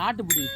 நாட்டுப்பிடி.